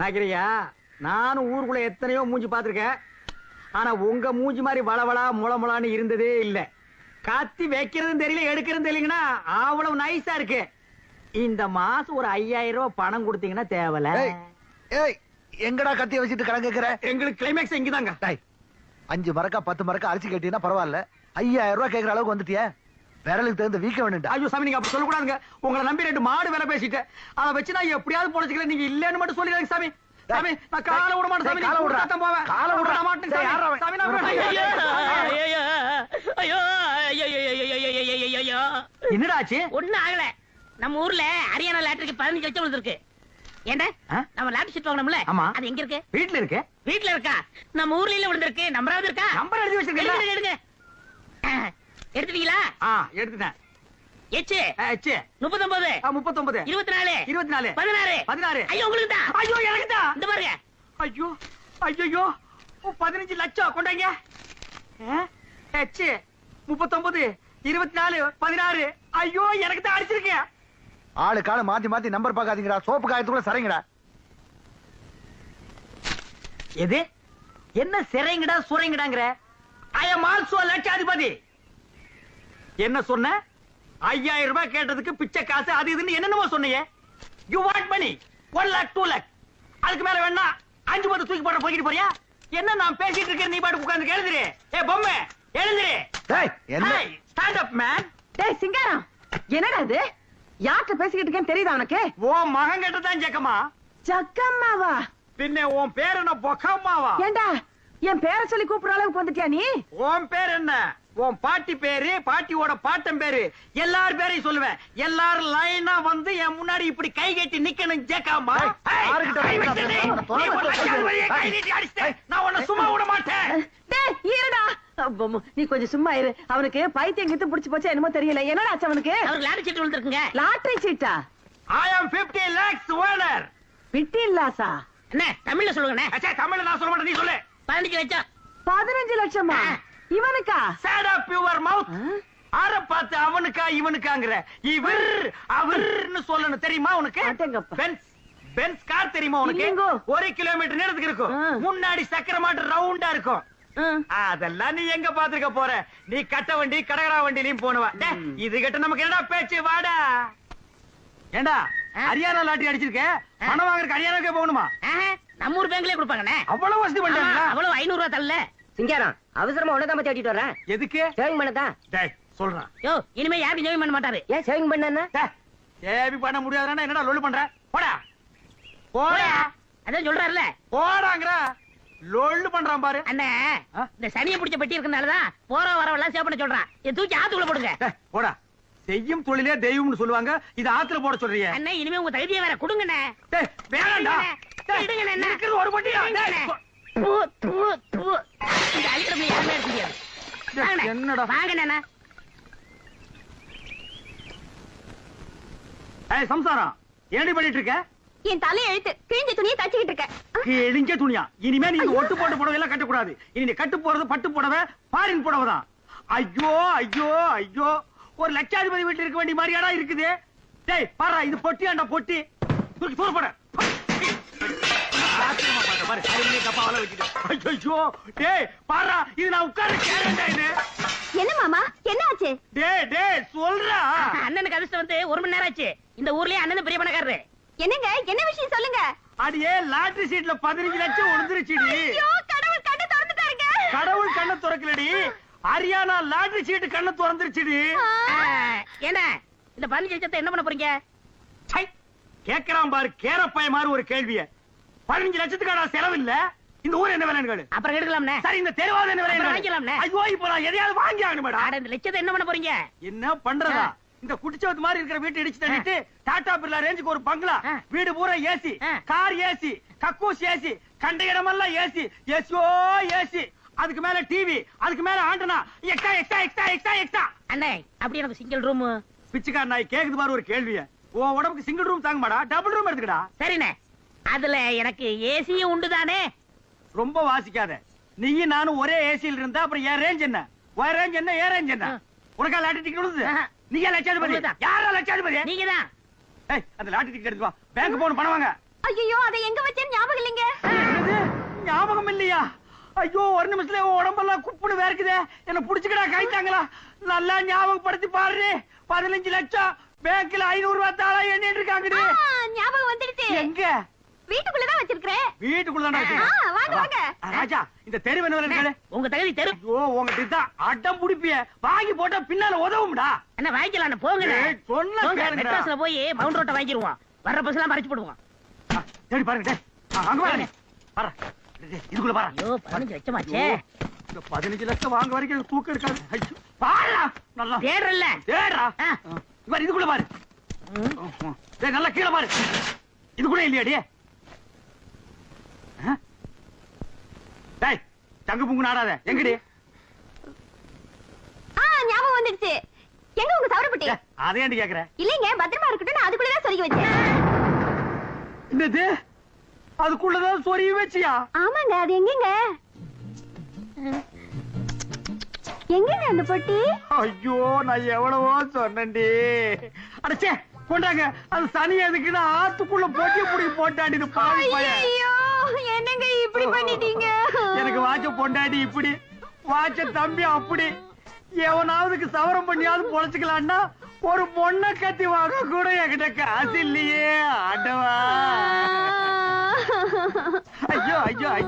நாக்கிரியா நானும் ஊருக்குள்ள எத்தனையோ மூஞ்சி பார்த்திருக்கேன். ஆனா உங்க மூஞ்சி மாதிரி வளவளா முளமுளான்னு இருந்ததே இல்ல. கத்தி வைக்கிறதும் தெரியல எடுக்கிறதும் தெரியலங்கன்னா அவ்வளவு நைஸா இருக்கு. இந்த மாசம் ஒரு ஐயாயிரம் ரூபாய் பணம் கொடுத்தீங்கன்னா தேவல. எங்கடா கத்திய வச்சுட்டு கேக்குற? எங்களுக்கு கிளைமேக்ஸ் இங்கதாங்க. அஞ்சு மரக்கா பத்து மரக்கா அரிசி கேட்டீங்கன்னா பரவாயில்ல. ஐயாயிரம் ரூபாய் கேக்குற அளவுக்கு வந்துட்டியே. விரலுக்கு தகுந்த வீக்க வேண்டும் ஐயோ சாமி நீங்க அப்படி சொல்லக்கூடாதுங்க. உங்களை நம்பி ரெண்டு மாடு வேலை பேசிட்டேன் அதை வச்சு நான் எப்படியாவது பொழைச்சிக்கிறேன் நீங்க இல்லன்னு மட்டும் சொல்லிடுறேன் சாமி. சாமி நான் காலை விட மாட்டேன் சாமி காலை விட போவேன். காலை விட மாட்டேன் சாமி. நான் என்னடா ஆச்சு? ஒண்ணும் ஆகல. நம்ம ஊர்ல ஹரியானா லாட்டரிக்கு பதினஞ்சு லட்சம் விழுந்திருக்கு. ஏண்டா? நம்ம லாட்டரி ஷீட் வாங்கணும்ல ஆமா. அது எங்க இருக்கு? வீட்ல இருக்கு. வீட்ல இருக்கா? நம்ம ஊர்ல இல்ல விழுந்திருக்கு நம்பராவது இருக்கா? நம்பர் எழுதி வச்சிருக்கேன் எடுங்க. எடுத்துட்டீங்களா? ஆ எடுத்துட்டேன். எச்சு? ஆ, ச்சே. முப்பத்தொன்பது. ஆ, முப்பத்தொன்பது. இருபத்தி நாலு இருபத்தி நாலு பதினாறு. பதினாறு. ஐயோ உங்களுக்கு தான் ஐயோ எனக்கு தான் இந்த பாருங்க. ஐயோ ஐயோ பதினஞ்சு லட்சம் கொண்டாங்க. ஹெச் முப்பத்தொன்பது இருபத்தி நாலு பதினாறு. ஐயோ எனக்கு தான் அடிச்சிருக்கேன் ஆளு காலு மாத்தி மாத்தி நம்பர் பாக்காதீங்கடா சோப்பு காயத்துக்குள்ள சரிங்கடா. எது? என்ன சிறைங்கடா சுரைங்கடாங்கிற? ஐ எம் ஆல்சோ லட்சாதிபதி. என்ன சொன்ன? ஐயாயிரம் ரூபாய் கேட்டதுக்கு பிச்சை காசு அது இதுன்னு என்னென்னமோ சொன்னீங்க you want money one lakh two lakh அதுக்கு மேல வேணா அஞ்சு பத்து தூக்கி போட போய்கிட்டு போறியா? என்ன நான் பேசிட்டு இருக்கேன் நீ பாட்டு உட்கார்ந்து எழுதுரு ஏ பொம்மை எழுதுரு டேய் என்ன? ஸ்டாண்ட் அப் மேன் டேய் சிங்காரம் என்னடா இது? யார்கிட்ட பேசிக்கிட்டு இருக்கேன்னு தெரியுதா உனக்கு? ஓ மகன் கிட்ட தான் ஜக்கம்மா ஜக்கம்மாவா? பின்ன உன் பேர் என்ன? பொக்கம்மாவா? ஏண்டா என் பேரை சொல்லி கூப்பிடுற அளவுக்கு வந்துட்டியா நீ? உன் பேர் என்ன? உன் பாட்டி பேரு பாட்டியோட பாட்டன் பேரு. எல்லார் பேரையும் சொல்லுவேன். எல்லாரும் லைனா வந்து என் முன்னாடி இப்படி கை கட்டி நிக்கணும் ஜேக்காமா. நான் உன்னை சும்மா விட மாட்டேன் நீ கொஞ்சம் சும்மா இரு. அவனுக்கு பைத்தியம் கித்து புடிச்சு போச்சா என்னமோ தெரியல. என்னடா ஆச்சு அவனுக்கு? லாட்டரி சீட் விழுந்திருக்குங்க லாட்டரி சீட்டா? ஐ ஆம் 50 lakhs ஓனர் விட்டி இல்லாசா என்ன தமிழ்ல சொல்லுங்கண்ணே. அச்சா தமிழ்ல நான் சொல்ல மாட்டேன். நீ சொல்லு. பதினஞ்சு லட்சம். பதினஞ்சு லட்சமா? இவனுக்கா? Shut up your mouth? ஆற பார்த்து அவனுக்கா இவனுக்காங்கிற. இவர் அவர்னு சொல்லணும். தெரியுமா உனக்கு. பென்ஸ் பென்ஸ் கார் தெரியுமா உனக்கு. ஒரு கிலோமீட்டர் நீளத்துக்கு இருக்கும். முன்னாடி சக்கர மாட்டு ரவுண்டா இருக்கும். அதெல்லாம் நீ எங்க பாத்துக்க போற? நீ கட்ட வண்டி கடகரா வண்டிலையும் போனவ. இது கிட்ட நமக்கு என்னடா பேச்சு? வாடா. ஏண்டா. ஹரியானா லாட்டரி அடிச்சிருக்க? பணம் வாங்குறதுக்கு ஹரியானாக்கே போகணுமா? நம்ம ஊர் பேங்க்லயே கொடுப்பாங்கண்ணே. அவ்வளவு வசதி பண்ணிட்டாங்களா? அவ்வளவு ஐநூறு ரூபா தரல. சிங்காரம் அவசரமா உனதான் தேடிட்டு வரேன் எதுக்கு? சேவிங் பண்ணதான் டேய் சொல்றான். யோ இனிமே யாரும் ஜெயம் பண்ண மாட்டாரு. ஏன் சேவிங் பண்ணா சேவி பண்ண முடியாதுன்னா என்னடா லொல்லு பண்ற? போடா. போடா. அதான் சொல்றாருல போடாங்கற லொல்லு பண்றான் பாரு. அண்ணே? இந்த சனியை பிடிச்ச பெட்டி இருக்கனாலதான் போற வரவெல்லாம் சேவ் பண்ண சொல்றான். இதை தூக்கி ஆத்துக்குள்ள போடுங்க. போடா. செய்யும் தொழிலே தெய்வம்னு சொல்லுவாங்க. இது ஆத்துல போட சொல்றீங்க அண்ணே இனிமே உங்க தகுதியை வேற. கொடுங்கண்ணே. வேணாம்டா என்ன? இருக்கிறது ஒரு பட்டியா. இந்த அழிக்கிறவங்க யாருமே இருக்க முடியாது. வாங்கண்ணே. என்னடா? வாங்கண்ணே ஏய் சம்சாரம் ஏடி பண்ணிட்டு இருக்க? என் தலை எழுத்து கிழிஞ்ச துணியை தச்சுக்கிட்டு இருக்க. கிழிஞ்ச துணியா? இனிமே நீ இந்த ஒட்டு போட்டு புடவை எல்லாம் கட்டக்கூடாது. இனி நீ கட்டு போறது பட்டு புடவை பாரின் புடவை தான். ஐயோ ஐயோ ஐயோ. ஒரு லட்சாதிபதி வீட்டுல இருக்க வேண்டிய மாதிரியாடா இருக்குது. டேய் பாரு இது பொட்டியாண்டா பொட்டி. தூக்கி தூர பாரு அருமையை டப்பாவால வச்சுட்டு. ஐயோ டேய் பாரா இது நான் உட்கார்ற கேரண்டா இது. என்ன மாமா என்ன ஆச்சு டேய் டேய் சொல்றா. அண்ணனுக்கு அதிர்ஷ்டம் வந்து ஒரு மணி நேரம் ஆச்சு. இந்த ஊர்லயே அண்ணன் பெரிய பணக்காரரு. என்னங்க என்ன விஷயம் சொல்லுங்க? அடியே லாட்டரி சீட்ல பதினஞ்சு லட்சம் விழுந்துருச்சுடி கடவுள் கண்ணை திறந்துட்டாருங்க. கடவுள் கண்ணை திறக்கலடி. ஹரியானா லாட்டரி சீட்டு கண்ணை திறந்துருச்சுடி. ஏண்ணே இந்த பதினஞ்சு லட்சத்தை என்ன பண்ண போறீங்க? கேக்குறான் பாரு கேரப்பாய மாதிரி ஒரு கேள்விய. பதினஞ்சு லட்சத்துக்கான செலவு இல்ல இந்த ஊர் என்ன விலைன்னு கேளு. அப்புறம் எடுக்கலாம்ண்ணே சரி இந்த தெருவாத என்ன விலை வாங்கிக்கலாம்ண்ணே. ஐயோ இப்ப நான் எதையாவது வாங்கி ஆகணும் மேடம் இந்த லட்சத்தை என்ன பண்ண போறீங்க? என்ன பண்றதா. இந்த குடிச்சவத்து மாதிரி இருக்கிற வீட்டை இடிச்சு தள்ளிட்டு டாடா பிர்லா ரேஞ்சுக்கு ஒரு பங்களா. வீடு பூரா ஏசி. கார் ஏசி கக்கூஸ் ஏசி கண்ட இடமெல்லாம் ஏசி ஏசியோ ஏசி அதுக்கு மேல டிவி அதுக்கு மேல antenna. Extra extra extra extra extra. அண்ணே அப்படி எனக்கு சிங்கிள் ரூம் பிச்சைக்கார நாய் கேக்குது பாரு ஒரு கேள்விய. உன் உடம்புக்கு சிங்கிள் ரூம் தாங்க மாடா டபுள் ரூம் எடுத்துக்கடா. சரிண்ணே. அதுல எனக்கு ஏசியும் உண்டு தானே ரொம்ப வாசிக்காத. நீயும் நானும் ஒரே ஏசியில் இருந்தா அப்புறம் என் ரேஞ்ச் என்ன? உன் ரேஞ்ச் என்ன என் ரேஞ்ச் என்ன. உனக்கா லாட்டரி டிக்கெட் விழுது. நீங்க லட்சாதிபதி. யாரா லட்சாதிபதி? நீங்க தான் ஏய் அந்த லாட்டரி டிக்கெட் எடுத்து வா பேங்க் போன பணம் வாங்க. ஐயோ அதை எங்க வச்சேன்னு ஞாபகம் இல்லைங்க? ஞாபகம் இல்லையா? ஐயோ ஒரு நிமிஷத்துல உடம்பெல்லாம் குப்புன்னு வேர்க்குதே. என்ன புடிச்சுக்கடா கைத்தாங்களா நல்லா ஞாபகப்படுத்தி பாரு பதினஞ்சு லட்சம். பேங்க்ல ஐநூறு ரூபாய் தாளா எண்ணிட்டு இருக்காங்கடி. ஆ, ஞாபகம் வந்துடுச்சு. எங்க? வீட்டுக்குள்ளதான் வச்சிருக்கிறேன் வீட்டுக்குள்ள ஆ, வாங்க, வாங்க. ராஜா இந்த தெரு என்ன இருக்காது? உங்க தகுதி தெரு. ஐயோ உங்ககிட்ட தான் அடம் புடிப்பிய. வாங்கி போட்டா பின்னால உதவும்டா. என்ன வாங்கிக்கலாம் போங்க சொன்னா. மெட்ராஸ்ல போய் பவுண்ட் ரோட்டை வாங்கிடுவோம் வர்ற பஸ் எல்லாம் மறைச்சு போடுவோம் தேடி பாருங்க டேய். அங்க பாருங்க பாரு. டேய், இதுக்குள்ள பாரு. ஐயோ பதினஞ்சு லட்சமாச்சே. ஐயோ, இந்த பதினஞ்சு லட்சம் வாங்க வரைக்கும் எனக்கு தூக்கம் இருக்காது. ஐயோ, நல்லா. தேடுறல்ல. தேடுறா. பாரு இதுக்குள்ள பாரு. டேய் நல்லா கீழே பாரு. இதுக்குள்ள இல்லையாடி ஆ? டேய் தங்கு புங்கு நாடாத. எங்கடி? ஆ ஞாபகம் வந்துடுச்சு. எங்க உங்க சவரப்பட்டி? அதை ஏன்டி கேக்குற? இல்லைங்க பத்திரமா இருக்கட்டும் நான் அதுக்குள்ளதான் சொருகி வச்சேன். என்னது? அதுக்குள்ளதான் சொருகி வச்சியா? ஆமாங்க அது எங்கங்க? எங்கங்க அந்த பொட்டி? ஐயோ நான் எவ்வளவோ சொன்னேன்டி. அடச்சே கொண்டாங்க. அது சனி எதுக்குன்னு ஆத்துக்குள்ள போட்டி புடி போட்டாடி இது பாவி பையன். என்னங்க இப்படி பண்ணிட்டீங்க? எனக்கு வாட்ச பொண்டாடி இப்படி வாட்ச தம்பி அப்படி. எவனாவதுக்கு சவரம் பண்ணியாவது பொழைச்சுக்கலான்னா ஒரு பொண்ணை கத்தி வாங்க கூட என்கிட்ட காசு இல்லையே ஆண்டவா ஐயோ ஐயோ ஐயோ.